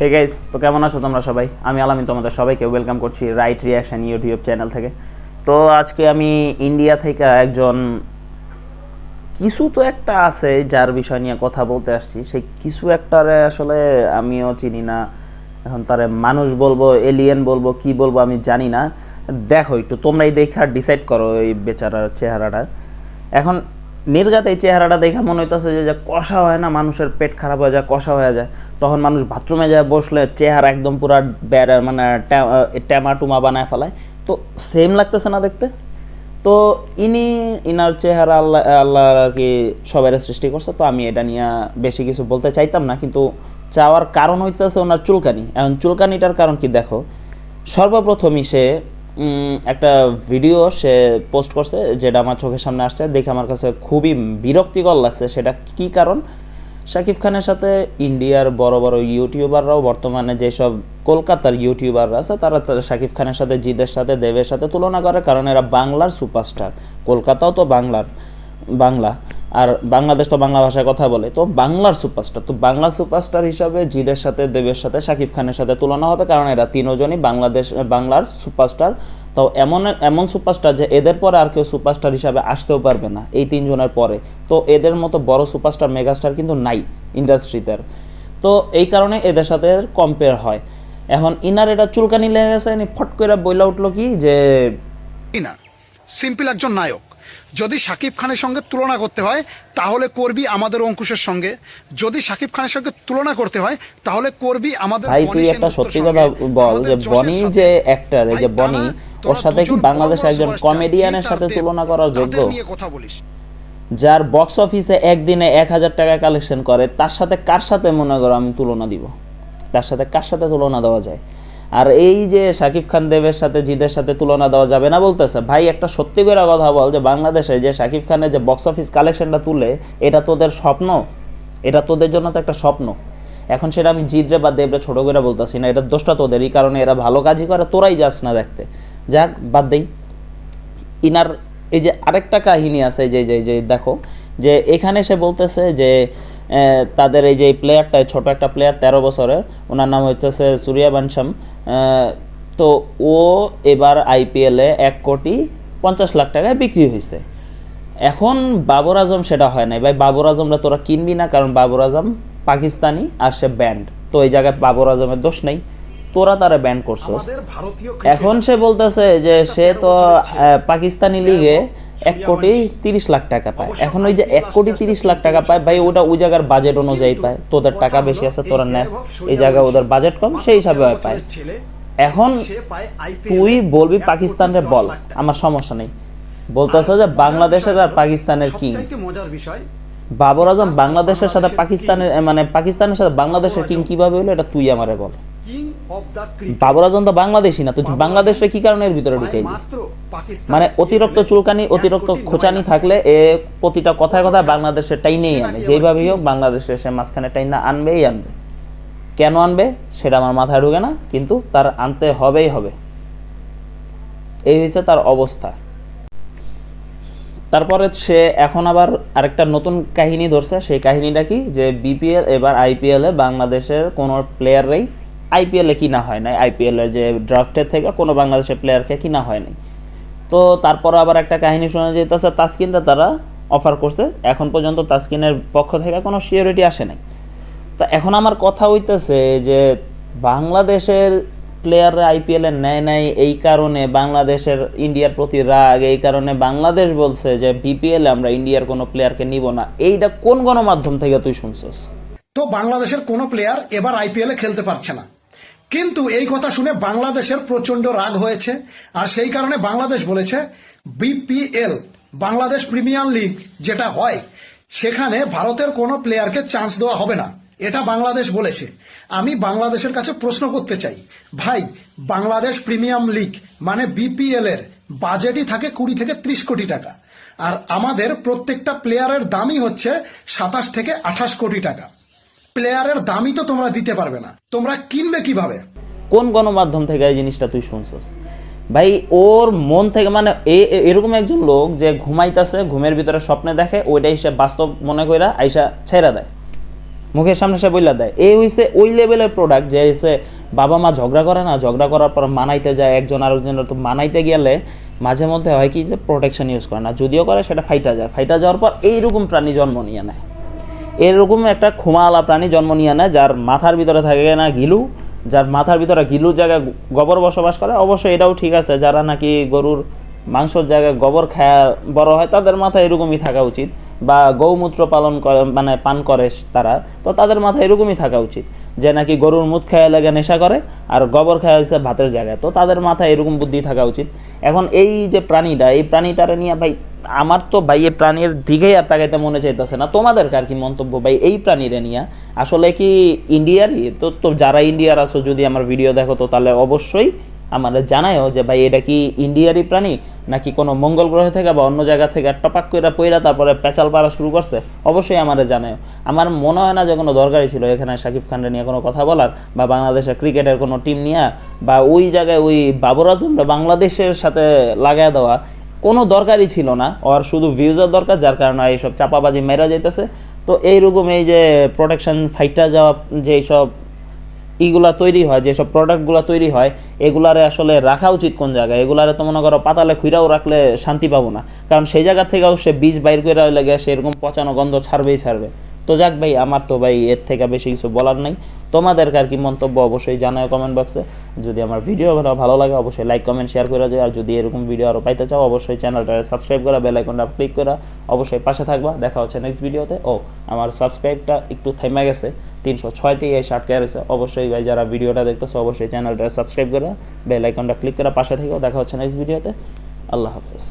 Hey guys তো কেমন আছো তোমরা সবাই? আমি আলামিন, তোমাদের সবাইকে ওয়েলকাম করছি রাইট রিয়াকশন ইউটিউব চ্যানেল থেকে। তো আজকে আমি ইন্ডিয়া থেকে একজন, কিছু তো একটা আছে যার বিষয় নিয়ে কথা বলতে আসছি। সেই কিছু একটারে আসলে আমিও চিনি না। এখন তারে মানুষ বলব এলিয়েন বলব, কি বলব আমি জানি না। দেখো একটু, তোমরাই দেখে ডিসাইড করো এই বেচারার চেহারাটা। এখন নির্গাত এই চেহারাটা দেখে মনে হইতেছে যে কষা হয় না, মানুষের পেট খারাপ হয়ে যায়, কষা হয়ে যায়। তখন মানুষ বাথরুমে যায়, বসলে চেহারা একদম পুরা ব্যার- মানে ট্যামা টুমা বানায় ফেলায়। তো সেম লাগতেছে না দেখতে? তো ইনি, ইনার চেহারা আল্লাহ আল্লাহ আর কি সবাই সৃষ্টি করছে, তো আমি এটা নিয়ে বেশি কিছু বলতে চাইতাম না, কিন্তু চাওয়ার কারণ হইতেছে ওনার চুলকানি। এখন চুলকানিটার কারণ কি দেখো? সর্বপ্রথমই সে একটা ভিডিও সে পোস্ট করছে, যেটা আমার চোখের সামনে আসছে, দেখে আমার কাছে খুবই বিরক্তিকর লাগছে। সেটা কি কারণ? শাকিব খানের সাথে ইন্ডিয়ার বড় বড় ইউটিউবাররাও বর্তমানে যেসব কলকাতার ইউটিউবাররা আছে, তারা শাকিব খানের সাথে জিদের সাথে, দেবের সাথে তুলনা করে, কারণ এরা বাংলার সুপারস্টার কলকাতাও তো বাংলার, বাংলা। আর বাংলাদেশ তো বাংলা ভাষায় কথা বলে, তো বাংলার সুপারস্টার তো বাংলার সুপারস্টার হিসাবে জিদের সাথে, দেবের সাথে শাকিব খানের সাথে তুলনা হবে, কারণ এরা তিনজনই বাংলাদেশ, বাংলার সুপারস্টার তো এমন এমন সুপারস্টার যে এদের পরে আর কেউ সুপারস্টার হিসাবে আসতেও পারবে না, এই তিনজনের পরে। তো এদের মতো বড় সুপারস্টার মেগাস্টার কিন্তু নাই ইন্ডাস্ট্রিতে তো এই কারণে এদের সাথে কম্পেয়ার হয়। এখন ইনার এটা চুলকানি লেগে গেছে ফট করে বইলা উঠল কি যে ইনার সিম্পল একজন নায়ক। যদি শাকিব খানের সঙ্গে তুলনা করতে হয় তাহলে করবি আমাদের অঙ্কুশের সঙ্গে। যদি শাকিব খানের সঙ্গে তুলনা করতে হয় তাহলে করবি আমাদের ভাই তুই একটা সত্যি কথা বল যে বনি যে অ্যাক্টর এই যে বনি ওর সাথে কি দুজন বাংলাদেশে বড় একজন কমেডিয়ানের সাথে তুলনা করার যোগ্য? কথা বলিস। যার বক্স অফিসে একদিনে এক হাজার টাকা কালেকশন করে তার সাথে কার সাথে মনে করো আমি তুলনা দিব? তার সাথে কার সাথে তুলনা দেওয়া যায়? আর এই যে শাকিব খান দেবের সাথে, জিদের সাথে তুলনা দেওয়া যাবে না বলতেছে। ভাই, একটা সত্যি করে কথা বল যে, বাংলাদেশে যে শাকিব খানের যে বক্স অফিস কালেকশনটা তুলে, এটা তোদের স্বপ্ন? এটা তোদের জন্য তো একটা স্বপ্ন। এখন সেটা আমি জিদরে বা দেবরে ছোট করে বলতেছি না এটা দোষটা তোদের এই কারণে এরা ভালো কাজই করে, তোরাই যাস না দেখতে। যাক, বাদ দেই। ইনার, এই যে আরেকটা কাহিনী আছে যে যে যে, দেখো, যে এখানে সে বলতেছে যে তাদের এই যে প্লেয়ারটা ছোট একটা প্লেয়ার তেরো বছরের ওনার নাম হইতেছে সূর্যা বানসাম। তো ও এবার আইপিএলে এক কোটি পঞ্চাশ লাখ টাকায় বিক্রি হয়েছে এখন বাবর আজম সেটা হয় নাই। ভাই বাবর আজমরা তোরা কিনবি না কারণ বাবর আজম পাকিস্তানি আর সে ব্যান্ড তো এই জায়গায় বাবর আজমের দোষ নেই। তোরা তারা ব্যান্ড ভারতীয় এখন সে বলতেছে যে সে তো পাকিস্তানি লিগে এক কোটি তিরিশ লাখ টাকা পায়। এখন ওই যে এক কোটি তিরিশ লাখ টাকা পায় ভাই ওটা ওই জায়গার বাজেট অনুযায়ী পায়। তোদের টাকা বেশি আছে তোরা নেস। এই জায়গায় ওদের বাজেট কম সেই হিসাবে হয় পায়। এখন তুই বলবি পাকিস্তানের বল আমার সমস্যা নেই। বলতেছে যে বাংলাদেশের আর পাকিস্তানের কি মজার বিষয় বাবর আজম বাংলাদেশের সাথে পাকিস্তানের মানে পাকিস্তানের সাথে বাংলাদেশের কিং কীভাবে হলো এটা তুই আমারে বল। বাবর আজম তো বাংলাদেশি না তুই বাংলাদেশে কি কারণে এর ভিতরে ঢুকে মাত্র মানে অতিরিক্ত চুলকানি অতিরিক্ত খোঁচানি থাকলে এ প্রতিটা কথায় কথায় বাংলাদেশের টাইনেই আনে যেইভাবেই হোক বাংলাদেশে সে মাঝখানে টাইনা আনবেই আনবে। কেন আনবে? সেটা আমার মাথায় ঢুকে না কিন্তু তার আনতে হবেই হবে। এই হয়েছে তার অবস্থা। তারপরে সে এখন আবার আরেকটা নতুন কাহিনী ধরছে। সেই কাহিনীটা কি? যে বিপিএল এবার আইপিএলে বাংলাদেশের কোনো প্লেয়াররাই আইপিএলে কিনা হয় নাই। আইপিএলের যে ড্রাফটের থেকে কোনো বাংলাদেশের প্লেয়ারকে কিনা হয় নাই। তো তারপর আবার একটা কাহিনী শোনা যেতেছে তাসকিনরা তারা অফার করছে। এখন পর্যন্ত তাস্কিনের পক্ষ থেকে কোনো সিওরিটি আসে নাই। তা এখন আমার কথা হইতেছে যে বাংলাদেশের প্লেয়াররা আইপিএলে নেয় নাই, এই কারণে বাংলাদেশের ইন্ডিয়ার প্রতি রাগ, এই কারণে বাংলাদেশ বলছে যে বিপিএল আমরা ইন্ডিয়ার কোনো প্লেয়ারকে নিব না। এইটা কোন গণমাধ্যম থেকে তুই শুনছস? তো বাংলাদেশের কোনো প্লেয়ার এবার আইপিএলে খেলতে পারছে না। কিন্তু এই কথা শুনে বাংলাদেশের প্রচণ্ড রাগ হয়েছে, আর সেই কারণে বাংলাদেশ বলেছে, বিপিএল, বাংলাদেশ প্রিমিয়ার লিগ যেটা হয়, সেখানে ভারতের কোনো প্লেয়ারকে চান্স দেওয়া হবে না। এটা বাংলাদেশ বলেছে। আমি বাংলাদেশের কাছে প্রশ্ন করতে চাই, ভাই, বাংলাদেশ প্রিমিয়াম লিগ মানে বিপিএল এর বাজেটই থাকে কুড়ি থেকে ত্রিশ কোটি টাকা, আর আমাদের প্রত্যেকটা প্লেয়ারের দামই হচ্ছে সাতাশ থেকে আঠাশ কোটি টাকা। প্লেয়ারের দামই তো তোমরা দিতে পারবে না। তোমরা কিনবে কীভাবে? কোন গণমাধ্যম থেকে এই জিনিসটা তুই শুনছস? ভাই, ওর মন থেকে মানে এরকম একজন লোক যে ঘুমাইতেছে, ঘুমের ভিতরে স্বপ্নে দেখে ওইটা হিসেবে বাস্তব মনে কইরা আইসা ছেড়া দেয়। মুখের সামনে সে বইলা দেয়। এই হইছে ওই লেভেলের প্রোডাক্ট যে হইছে বাবা মা ঝগড়া করে না, ঝগড়া করার পর মানাইতে যায়, একজন আরেকজনের তো মানাইতে গেলে মাঝে মধ্যে হয় কি যে প্রোটেকশন ইউজ করে না। যদিও করে সেটা ফাইটা যায়। ফাইটা যাওয়ার পর এইরকম প্রাণী জন্ম নিয়ে নেয়। এরকম একটা খুমাওয়ালা প্রাণী জন্ম নিয়ে নেয়, যার মাথার ভিতরে থাকে না গিলু, যার মাথার ভিতরে গিলুর জায়গায় গোবর বসবাস করে। অবশ্যই এটাও ঠিক আছে, যারা নাকি গরুর মাংসর জায়গায় গোবর খায় বড় হয়, তাদের মাথায় এরকমই থাকা উচিত। বা গৌমূত্র পালন করে মানে পান করে তারা, তো তাদের মাথায় এরকমই থাকা উচিত। যে নাকি গরুর মুখ খাইয়া লাগে নেশা করে আর গোবর খায়া হয়েছে ভাতের জায়গায় তো তাদের মাথায় এরকম বুদ্ধি থাকা উচিত। এখন এই যে প্রাণীটা, এই প্রাণীটারে নিয়ে ভাই, আমার তো ভাই এই প্রাণীর দিকেই আর তাকাইতে মনে চাইতেছে না। তোমাদের কার কি মন্তব্য ভাই এই প্রাণীরে নিয়ে? আসলে কি ইন্ডিয়ারই? তো তো যারা ইন্ডিয়ার আছো, যদি আমার ভিডিও দেখো, তো তাহলে অবশ্যই আমাদের জানায়ও যে, ভাই, এটা কি ইন্ডিয়ারই প্রাণী? নাকি কোনো মঙ্গল গ্রহ থেকে বা অন্য জায়গা থেকে টপাক করে পইরা তারপরে পেঁচাল পাড়া শুরু করছে? অবশ্যই আমাদের জানায় আমার মনে হয় না যে কোনো দরকারই ছিল এখানে শাকিব খানরে নিয়ে কোনো কথা বলার বা বাংলাদেশের ক্রিকেটের কোনো টিম নিয়ে বা ওই জায়গায় ওই বাবর আজমরা বাংলাদেশের সাথে লাগায় দেওয়া কোনো দরকারই ছিল না। ওর শুধু ভিউজের দরকার, যার কারণে এইসব চাপাবাজি মেরা যাইতেছে। তো এইরকম এই যে প্রোটেকশন ফাইটা যাওয়া যে এইসব ইগুলা তৈরি হয়, যেসব প্রোডাক্টগুলো তৈরি হয়, এগুলারে আসলে রাখা উচিত কোন জায়গায়? এগুলারে তো মনে করো পাতালে খুঁড়াও রাখলে শান্তি পাবো না। কারণ সেই জায়গা থেকেও সে বীজ বাইর করে লেগে সে এরকম পচানো গন্ধ ছাড়বেই ছাড়বে। তো যাক ভাই, আমার তো ভাই এর থেকে বেশি কিছু বলার নাই। তোমাদের কার কি মন্তব্য অবশ্যই জানায় কমেন্ট বক্সে যদি আমার ভিডিও ভালো লাগে, অবশ্যই লাইক কমেন্ট শেয়ার করে যায় আর যদি এরকম ভিডিও আরও পাইতে চাও, অবশ্যই চ্যানেলটা সাবস্ক্রাইব করা বেল আইকনটা ক্লিক করা অবশ্যই পাশে থাকবা। দেখা হচ্ছে নেক্সট ভিডিওতে ও, আমার সাবস্ক্রাইবটা একটু থেমে গেছে। তিনশো ছয়তেই এসে আটকে রয়েছে অবশ্যই ভাই যারা ভিডিওটা দেখতেছো, অবশ্যই চ্যানেলটা সাবস্ক্রাইব করে বেল আইকনটা ক্লিক করে পাশে থেকেও দেখা হচ্ছে নেক্সট ভিডিওতে আল্লাহ হাফেজ।